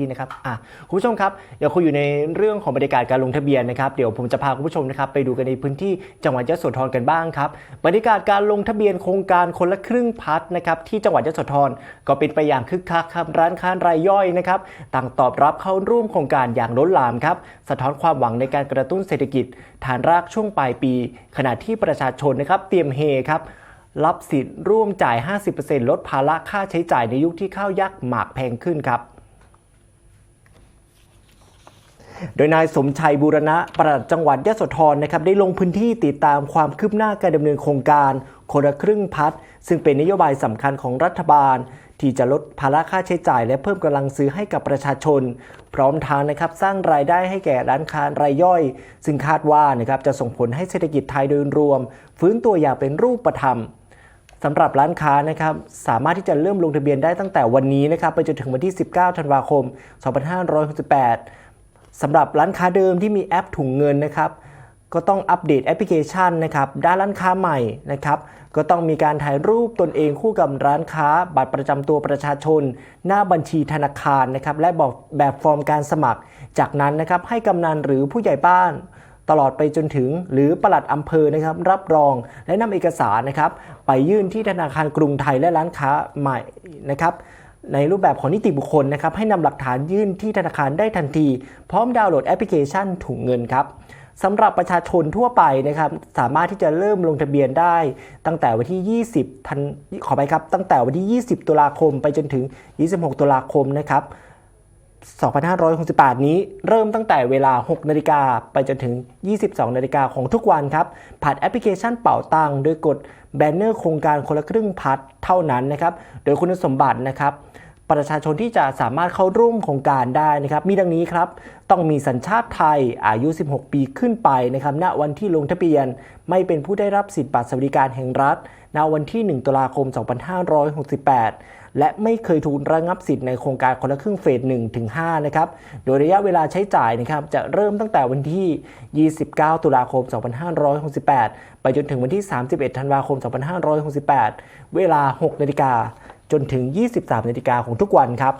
ที่นะครับอะคุณผู้ชมครับ เดี๋ยวคุยอยู่ในเรื่องของบรรยากาศการลงทะเบียนนะครับ เดี๋ยวผมจะพาคุณผู้ชมนะครับไปดูกันในพื้นที่จังหวัดยะโสธรกันบ้างครับ บรรยากาศการลงทะเบียนโครงการคนละครึ่งพัฒนะครับที่จังหวัดยะโสธรก็เป็นไปอย่างคึกคักครับ ร้านค้ารายย่อยนะครับต่างตอบรับเข้าร่วมโครงการอย่างล้นหลามครับ สะท้อนความหวังในการกระตุ้นเศรษฐกิจ ฐานรากช่วงปลายปี ขณะที่ประชาชนนะครับเตรียมเฮครับรับสิทธิ์ร่วมจ่าย 50%ลดภาระค่าใช้จ่ายในยุคที่ข้าวยากหมากแพงขึ้นครับ โดยนายสมชัยบูรณะปลัดจังหวัดยะโสธรนะครับได้ลงพื้นที่ติดตามความคืบหน้าการดำเนินโครงการคนละครึ่งพัฒน์ซึ่งเป็นนโยบายสำคัญของรัฐบาล ที่จะลดภาระค่าใช้จ่าย และเพิ่มกำลังซื้อให้กับประชาชน พร้อมทางนะครับสร้างรายได้ให้แก่ร้านค้ารายย่อย ซึ่งคาดว่านะครับจะส่งผลให้เศรษฐกิจไทยโดยรวม ฟื้นตัวอย่างเป็นรูปธรรมสำหรับร้านค้านะครับสามารถที่จะเริ่มลงทะเบียนได้ตั้งแต่วันนี้นะครับไปจนถึงวันที่ 19 ธันวาคม 2568 สำหรับร้านค้าเดิมที่มีแอปถุงเงินนะครับ ก็ต้องอัปเดตแอปพลิเคชันนะครับ ด้านร้านค้าใหม่นะครับ ก็ต้องมีการถ่ายรูปตนเองคู่กับร้านค้า บัตรประจำตัวประชาชน หน้าบัญชีธนาคารนะครับ และบอกแบบฟอร์มการสมัคร จากนั้นนะครับให้กำนันหรือผู้ใหญ่บ้าน ตลอดไปจนถึงหรือปลัดอำเภอนะครับ รับรองและนำเอกสารนะครับ ไปยื่นที่ธนาคารกรุงไทยและร้านค้าใหม่นะครับ ในรูปแบบของนิติบุคคลนะครับให้นำหลักฐานยื่นที่ธนาคารได้ทันที พร้อมดาวน์โหลดแอปพลิเคชันถุงเงินครับสำหรับประชาชนทั่วไปนะครับสามารถที่จะเริ่มลงทะเบียนได้ ตั้งแต่วันที่ 20ทันขอไปครับตั้งแต่วันที่ 20 ตุลาคมไปจนถึง 26 ตุลาคมนะครับ 2568 นี้เริ่มตั้งแต่เวลา 6 นาฬิกาไปจนถึง 22 นาฬิกาของทุกวันครับ ผ่านแอปพลิเคชันเป่าตังโดยกดแบนเนอร์โครงการคนละครึ่งพัดเท่านั้นนะครับ โดยคุณสมบัตินะครับ ประชาชนที่จะสามารถเข้าร่วมโครงการได้นะครับ มีดังนี้ครับ ต้องมีสัญชาติไทยอายุ 16 ปีขึ้นไปนะครับณวันที่ลงทะเบียน ไม่เป็นผู้ได้รับสิทธิบัตรสวัสดิการแห่งรัฐณวันที่ 1 ตุลาคม 2568 และไม่เคยถูกระงับสิทธิ์ในโครงการคนละครึ่งเฟส1ถึง5นะครับ โดยระยะเวลาใช้จ่ายนะครับจะเริ่มตั้งแต่วันที่ 29 ตุลาคม 2568 ไปจนถึงวันที่ 31 ธันวาคม 2568 เวลา 6 นาฬิกา จนถึง 23นาฬิกาของทุกวันครับ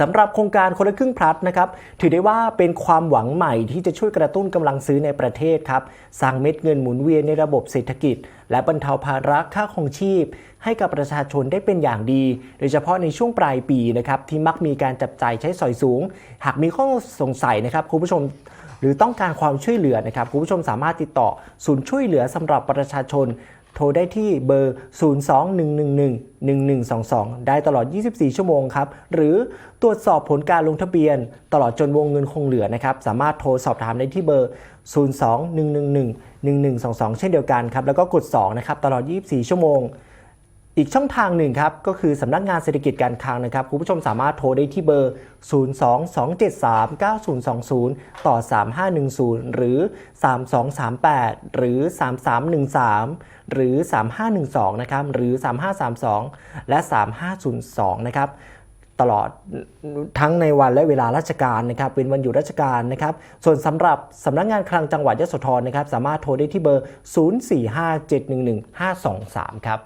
สำหรับโครงการคนละครึ่งพลัดนะครับถือได้ว่าเป็นความหวังใหม่ที่จะช่วยกระตุ้นกำลังซื้อในประเทศครับสร้างเม็ดเงินหมุนเวียนในระบบเศรษฐกิจ และบรรเทาภาระค่าครองชีพ ให้กับประชาชนได้เป็นอย่างดี โดยเฉพาะในช่วงปลายปีนะครับที่มักมีการจับจ่ายใช้สอยสูง หากมีข้อสงสัยนะครับคุณผู้ชมหรือต้องการความช่วยเหลือนะครับคุณผู้ชมสามารถติดต่อศูนย์ช่วยเหลือสำหรับประชาชน โทรได้ที่เบอร์ 021111122 ได้ตลอด 24 ชั่วโมงครับ หรือตรวจสอบผลการลงทะเบียน ตลอดจนวงเงินคงเหลือนะครับ สามารถโทรสอบถามได้ที่เบอร์ 021111122 เช่นเดียวกันครับ แล้วก็กด 2 นะครับ ตลอด 24 ชั่วโมง อีกช่องทางหนึ่งครับ ก็คือสำนักงานเศรษฐกิจการคลังนะครับ คุณผู้ชมสามารถโทรได้ที่เบอร์ 022739020 ต่อ 3510 หรือ 3238 หรือ 3313 หรือ 3512 นะครับ หรือ 3532 และ 3502 นะครับตลอดทั้งในวันและเวลาราชการนะครับเป็นวันหยุดราชการนะครับส่วนสำหรับสำนักงานคลังจังหวัดยโสธรนะครับสามารถโทรได้ที่เบอร์ 0457111523 ครับ